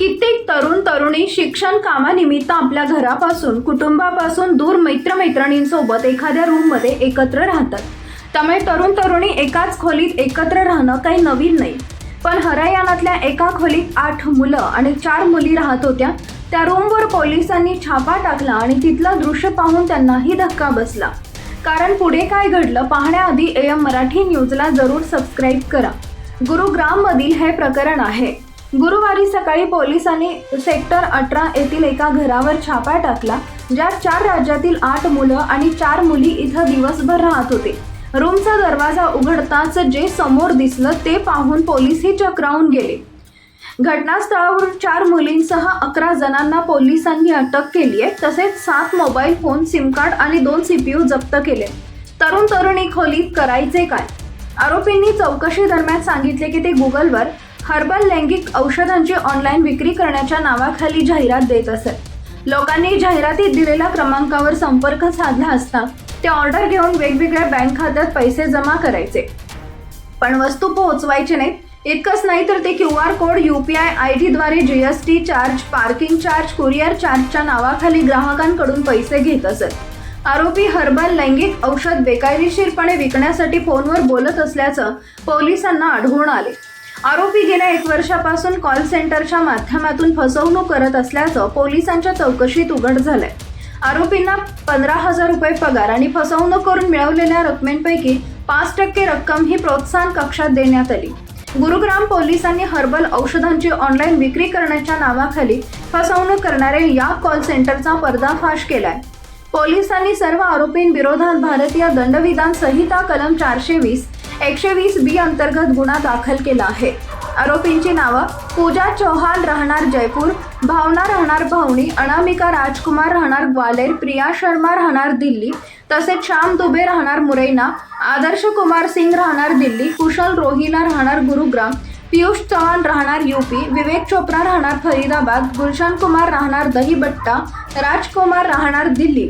कित्येक तरुण तरुणी शिक्षण कामानिमित्त आपल्या घरापासून कुटुंबापासून दूर मित्रमैत्रिणींसोबत एखाद्या रूममध्ये एकत्र राहतात. त्यामुळे तरुण तरुणी एकाच खोलीत एकत्र राहणं काही नवीन नाही. पण हरायाणातल्या एका खोलीत आठ मुलं आणि चार मुली राहत होत्या. त्या रूमवर पोलिसांनी छापा टाकला आणि तिथलं दृश्य पाहून त्यांनाही धक्का बसला. कारण पुढे काय घडलं पाहण्याआधी ए एम मराठी न्यूजला जरूर सबस्क्राईब करा. गुरुग्राममधील हे प्रकरण आहे. गुरुवारी सकाळी पोलिसांनी सेक्टर अठरा येथील एका घरावर छापा टाकला ज्यात चार राज्यातील आठ मुलं आणि चार मुली इथं दिवसभर राहत होते. रूमचा दरवाजा उघडताच जे समोर दिसलं ते पाहून पोलीसही चक्रावून गेले. घटनास्थळावरून चार मुलींसह अकरा जणांना पोलिसांनी अटक केली आहे तसेच सात मोबाईल फोन सिम कार्ड आणि दोन सीपीयू जप्त केले. तरुण तरुणी खोलीत करायचे काय? आरोपींनी चौकशी दरम्यान सांगितले की ते गुगलवर हर्बल लैंगिक औषधांची ऑनलाईन विक्री करण्याच्या नावाखाली जाहिरात देत असत. लोकांनी जाहिरातीत दिलेल्या क्रमांकावर संपर्क साधला असता ते ऑर्डर घेऊन वेगवेगळ्या बँक खात्यात पैसे जमा करायचे. पण वस्तू पोहोचवायचे नाहीत. इतकंच नाही तर ते Q R code U P I I डीद्वारे G S T charge parking charge courier चार्जच्या नावाखाली ग्राहकांकडून पैसे घेत असत. आरोपी हर्बल लैंगिक औषध बेकायदेशीरपणे विकण्यासाठी फोनवर बोलत असल्याचं पोलिसांना आढळून आले. आरोपी गेल्या एक वर्षापासून कॉल सेंटरच्या माध्यमातून फसवणूक करत असल्याचं पोलिसांच्या चौकशीत उघड झालंय. आरोपींना पंधरा हजार रुपये पगार आणि फसवणूक करून मिळवलेल्या रकमेपैकी पाच टक्के रक्कम ही प्रोत्साहन कक्षात देण्यात आली. गुरुग्राम पोलिसांनी हर्बल औषधांची ऑनलाईन विक्री करण्याच्या नावाखाली फसवणूक करणाऱ्या या कॉल सेंटरचा पर्दाफाश केलाय. पोलिसांनी सर्व आरोपींविरोधात भारतीय दंडविधान संहिता कलम चारशे वीस एकशे वीस बी अंतर्गत गुन्हा दाखल केला आहे. आरोपींची नावं पूजा चौहान राहणार जयपूर भावना राहणार भावणी अनामिका राजकुमार राहणार ग्वालेर प्रिया शर्मा राहणार दिल्ली तसेच श्याम दुबे राहणार मुरैना आदर्श कुमार सिंग राहणार दिल्ली कुशल रोहिला राहणार गुरुग्राम पियुष चव्हाण राहणार यूपी विवेक चोप्रा राहणार फरीदाबाद गुलशन कुमार राहणार दहीबट्टा राजकुमार राहणार दिल्ली.